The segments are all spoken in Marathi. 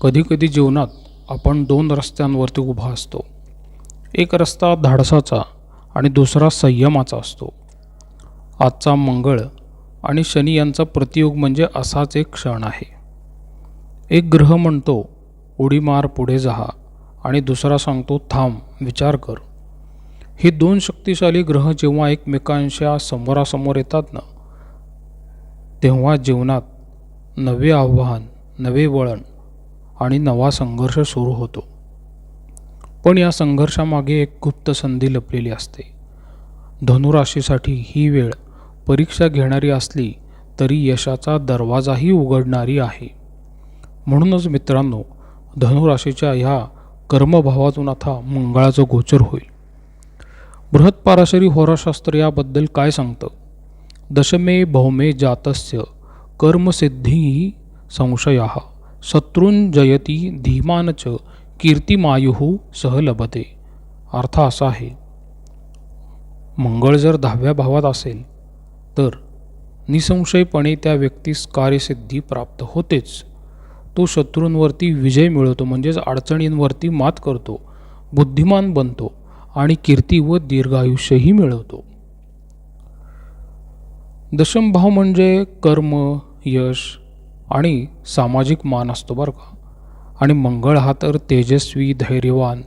कधीकधी जीवनात आपण दोन रस्त्यांवरती उभा असतो. एक रस्ता धाडसाचा आणि दुसरा संयमाचा असतो. आजचा मंगळ आणि शनी यांचा प्रतियोग म्हणजे असाच एक क्षण आहे. एक ग्रह म्हणतो उडी मार पुढे जहा आणि दुसरा सांगतो थांब विचार कर. हे दोन शक्तिशाली ग्रह जेव्हा एकमेकांच्या समोरासमोर येतात ना तेव्हा जीवनात नवे आव्हान नवे वळण आणि नवा संघर्ष सुरू होतो. पण या संघर्षामागे एक गुप्त संधी लपलेली असते. धनुराशीसाठी ही वेळ परीक्षा घेणारी असली तरी यशाचा दरवाजाही उघडणारी आहे. म्हणूनच मित्रांनो धनुराशीच्या ह्या कर्मभावातून आता मंगळाचं गोचर होईल. बृहत्पाराशरी होराशास्त्र याबद्दल काय सांगतं? दशमे भौमे जातस्य कर्मसिद्धी संशया. शत्रुंजयती धीमान च कीर्तिमायु सह लभते. अर्थ असा आहे. मंगळ जर दहाव्या भावात असेल तर निसंशयपणे त्या व्यक्तीस कार्यसिद्धी प्राप्त होतेच. तो शत्रूंवरती विजय मिळवतो म्हणजेच अडचणींवरती मात करतो बुद्धिमान बनतो आणि कीर्ती व दीर्घायुष्यही मिळवतो. दशम भाव म्हणजे कर्म यश आणि सामाजिक मान असतो बरं का. आणि मंगळ हा तर तेजस्वी धैर्यवान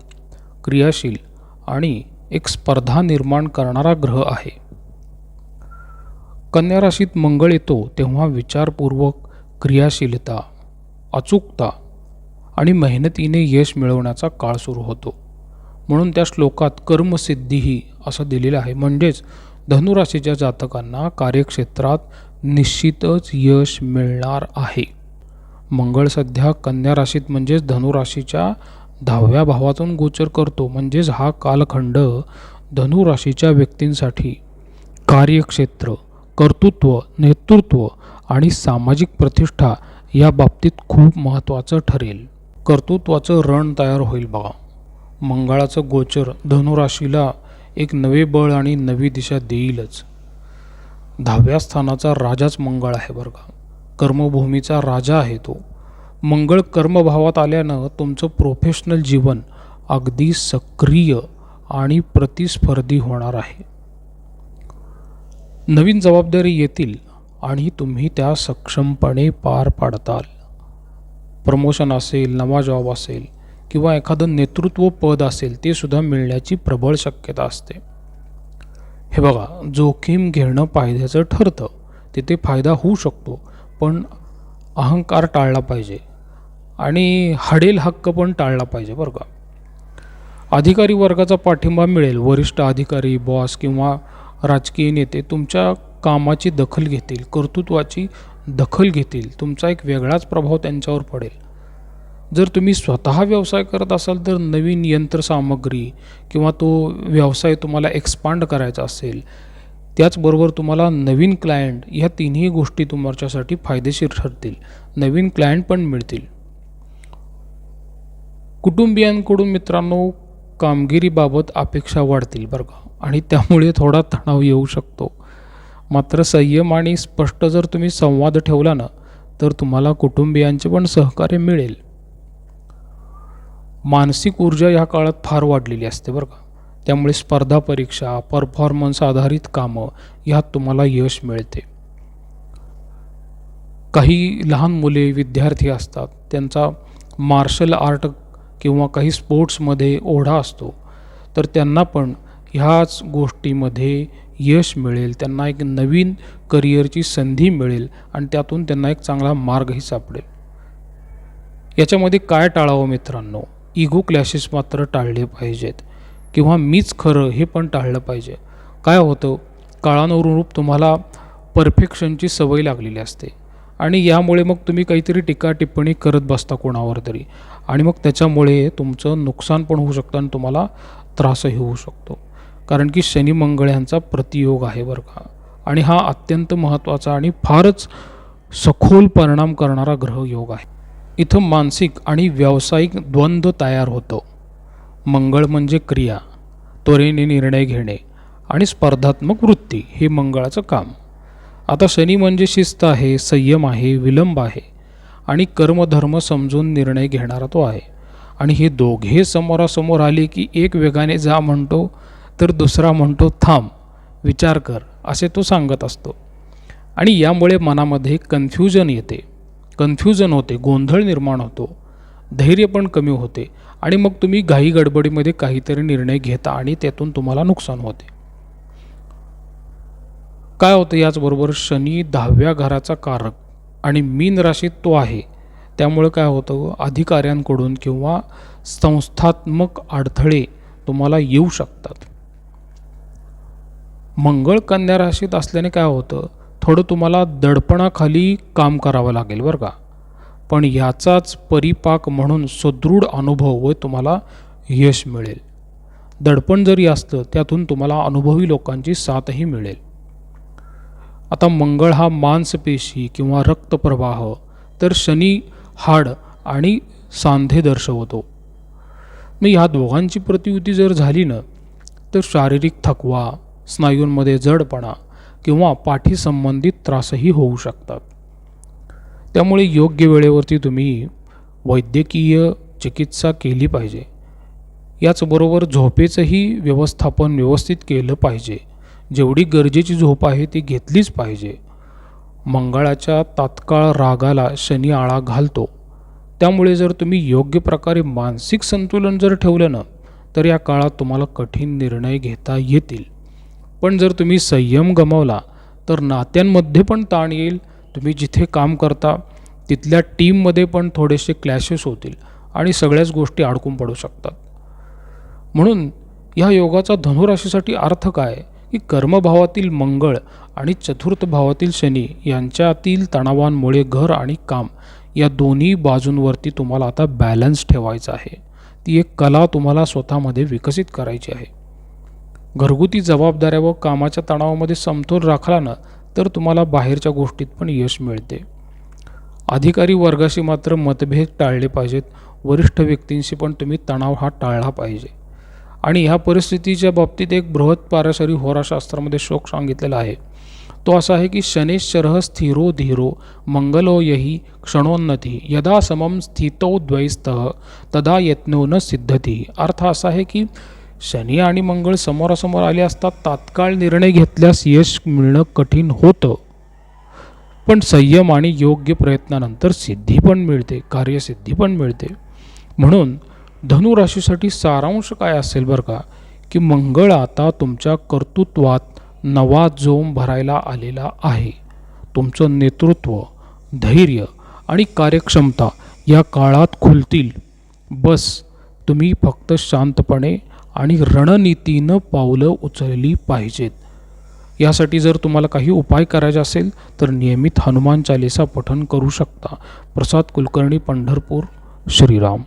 क्रियाशील आणि एक स्पर्धा निर्माण करणारा ग्रह आहे. कन्या राशीत मंगळ येतो तेव्हा विचारपूर्वक क्रियाशीलता अचूकता आणि मेहनतीने यश मिळवण्याचा काळ सुरू होतो. म्हणून त्या श्लोकात कर्मसिद्धीही असं दिलेलं आहे. म्हणजेच धनुराशीच्या जातकांना कार्यक्षेत्रात निश्चितच यश मिळणार आहे. मंगळ सध्या कन्या राशीत म्हणजेच धनुराशीच्या दहाव्या भावातून गोचर करतो. म्हणजेच हा कालखंड धनुराशीच्या व्यक्तींसाठी कार्यक्षेत्र कर्तृत्व नेतृत्व आणि सामाजिक प्रतिष्ठा या बाबतीत खूप महत्त्वाचं ठरेल. कर्तृत्वाचं रण तयार होईल बघा. मंगळाचं गोचर धनुराशीला एक नवे बळ आणि नवी दिशा देईलच. दहाव्या स्थानाचा राजाच मंगळ आहे बरं का. कर्मभूमीचा राजा आहे तो. मंगळ कर्मभावात आल्यानं तुमचं प्रोफेशनल जीवन अगदी सक्रिय आणि प्रतिस्पर्धी होणार आहे. नवीन जबाबदारी येतील आणि तुम्ही त्या सक्षमपणे पार पाडताल. प्रमोशन असेल नवा जॉब असेल किंवा एखादं नेतृत्व पद असेल ते सुद्धा मिळण्याची प्रबळ शक्यता असते. हे बघा जोखीम घेणं फायद्याचं ठरतं. तिथे फायदा होऊ शकतो पण अहंकार टाळला पाहिजे. आणि हडेल हक्क पण टाळला पाहिजे बरं का. अधिकारी वर्गाचा पाठिंबा मिळेल. वरिष्ठ अधिकारी बॉस किंवा राजकीय नेते तुमच्या कामाची दखल घेतील कर्तृत्वाची दखल घेतील. तुमचा एक वेगळाच प्रभाव त्यांच्यावर पडेल. जर तुम्ही स्वतः व्यवसाय करत असाल तर नवीन यंत्रसामग्री किंवा तो व्यवसाय तुम्हाला एक्सपांड करायचा असेल त्याचबरोबर तुम्हाला नवीन क्लायंट ह्या तिन्ही गोष्टी तुमच्यासाठी फायदेशीर ठरतील नवीन क्लायंट पण मिळतील. कुटुंबियांकडून मित्रांनो कामगिरीबाबत अपेक्षा वाढतील बरं का? आणि त्यामुळे थोडा तणाव येऊ शकतो. मात्र संयम आणि स्पष्ट जर तुम्ही संवाद ठेवला ना तर तुम्हाला कुटुंबियांचे पण सहकार्य मिळेल. मानसिक ऊर्जा ह्या काळात फार वाढलेली असते बरं का. त्यामुळे स्पर्धा परीक्षा परफॉर्मन्स आधारित कामं ह्यात तुम्हाला यश मिळते. काही लहान मुले विद्यार्थी असतात त्यांचा मार्शल आर्ट किंवा काही स्पोर्ट्समध्ये ओढा असतो तर त्यांना पण ह्याच गोष्टीमध्ये यश मिळेल त्यांना एक नवीन करिअरची संधी मिळेल आणि त्यातून त्यांना एक चांगला मार्गही सापडेल. याच्यामध्ये काय टाळावं मित्रांनो? इगो क्लॅशेस मात्र टाळले पाहिजेत. किंवा मीच खरं हे पण टाळलं पाहिजे. काय होतं? काळानुरूप तुम्हाला परफेक्शनची सवय लागलेली असते. आणि यामुळे मग तुम्ही काहीतरी टीका टिप्पणी करत बसता कोणावर तरी. आणि मग त्याच्यामुळे तुमचं नुकसान पण होऊ शकतं आणि तुम्हाला त्रासही होऊ शकतो. कारण की शनी मंगळ यांचा प्रतियोग आहे बरं का. आणि हा अत्यंत महत्त्वाचा आणि फारच सखोल परिणाम करणारा ग्रहयोग आहे. इथं मानसिक आणि व्यावसायिक द्वंद्व तयार होतो. मंगळ म्हणजे क्रिया त्वरेने निर्णय घेणे आणि स्पर्धात्मक वृत्ती हे मंगळाचं काम. आता शनी म्हणजे शिस्त आहे संयम आहे विलंब आहे आणि कर्मधर्म समजून निर्णय घेणारा तो आहे. आणि हे दोघे समोरासमोर आले की एक वेगाने जा म्हणतो तर दुसरा म्हणतो थांब विचार कर असे तो सांगत असतो. आणि यामुळे मनामध्ये कन्फ्युजन येते. कन्फ्युजन होते गोंधळ निर्माण होतो धैर्य पण कमी होते आणि मग तुम्ही घाई गडबडीमध्ये काहीतरी निर्णय घेता आणि त्यातून तुम्हाला नुकसान होते. काय होतं याचबरोबर शनी दहाव्या घराचा कारक आणि मीन राशीत तो आहे. त्यामुळे काय होतं अधिकाऱ्यांकडून किंवा संस्थात्मक अडथळे तुम्हाला येऊ शकतात. मंगळ कन्या राशीत असल्याने काय होतं थोडं तुम्हाला दडपणाखाली काम करावं लागेल बरं का. पण याचाच परिपाक म्हणून सुदृढ अनुभव व तुम्हाला यश मिळेल. दडपण जरी असतं त्यातून तुम्हाला अनुभवी लोकांची साथही मिळेल. आता मंगळ हा मांसपेशी किंवा रक्तप्रवाह तर शनी हाड आणि सांधे दर्शवतो. मग ह्या दोघांची प्रतियुती जर झाली ना तर शारीरिक थकवा स्नायूंमध्ये जडपणा किंवा पाठीसंबंधित त्रासही होऊ शकतात. त्यामुळे योग्य वेळेवरती तुम्ही वैद्यकीय चिकित्सा केली पाहिजे. याचबरोबर झोपेचंही व्यवस्थापन व्यवस्थित केलं पाहिजे. जेवढी गरजेची झोप आहे ती घेतलीच पाहिजे. मंगळाच्या तात्काळ रागाला शनी आळा घालतो. त्यामुळे जर तुम्ही योग्य प्रकारे मानसिक संतुलन जर ठेवलं ना तर या काळात तुम्हाला कठीण निर्णय घेता येतील. पण जर तुम्ही संयम गमावला तर नात्यांमध्ये पण ताण येईल. तुम्ही जिथे काम करता तिथल्या टीममध्ये पण थोडेसे क्लॅशेस होतील आणि सगळ्याच गोष्टी अडकून पडू शकतात. म्हणून ह्या योगाचा धनुराशीसाठी अर्थ काय? की कर्मभावातील मंगळ आणि चतुर्थ भावातील शनी यांच्यातील तणावांमुळे घर आणि काम या दोन्ही बाजूंवरती तुम्हाला आता बॅलन्स ठेवायचा आहे. ती एक कला तुम्हाला स्वतःमध्ये विकसित करायची आहे. घरगुती जबाबदाऱ्या व कामाच्या तणावामध्ये समतोल राखला ना तर तुम्हाला बाहेरच्या गोष्टीत पण यश मिळते. अधिकारी वर्गाशी मात्र मतभेद टाळले पाहिजेत. वरिष्ठ व्यक्तींशी पण तुम्ही तणाव हा टाळला पाहिजे. आणि ह्या परिस्थितीच्या बाबतीत एक बृहत पाराशरी होराशास्त्रामध्ये शोक सांगितलेला आहे. तो असा आहे की शनेश्चर स्थिरो धीरो मंगलो यही क्षणोन्नती यदा समम स्थितो द्वैस्तः तदा यत्नो न सिद्धती. अर्थ असा आहे की शनी आणि मंगळ समोरासमोर आले असता तात्काळ निर्णय घेतल्यास यश मिळणं कठीण होतं. पण संयम आणि योग्य प्रयत्नानंतर सिद्धी पण मिळते कार्यसिद्धी पण मिळते. म्हणून धनुराशीसाठी सारांश काय असेल बरं का? की मंगळ आता तुमच्या कर्तृत्वात नवा जोम भरायला आलेला आहे. तुमचं नेतृत्व धैर्य आणि कार्यक्षमता या काळात खुलतील. बस तुम्ही फक्त शांतपणे आणि रणनीतीनं पावलं उचलली पाहिजेत. यासाठी जर तुम्हाला काही उपाय करायचे असेल तर नियमित हनुमान चालिसा पठण करू शकता. प्रसाद कुलकर्णी पंढरपूर श्रीराम.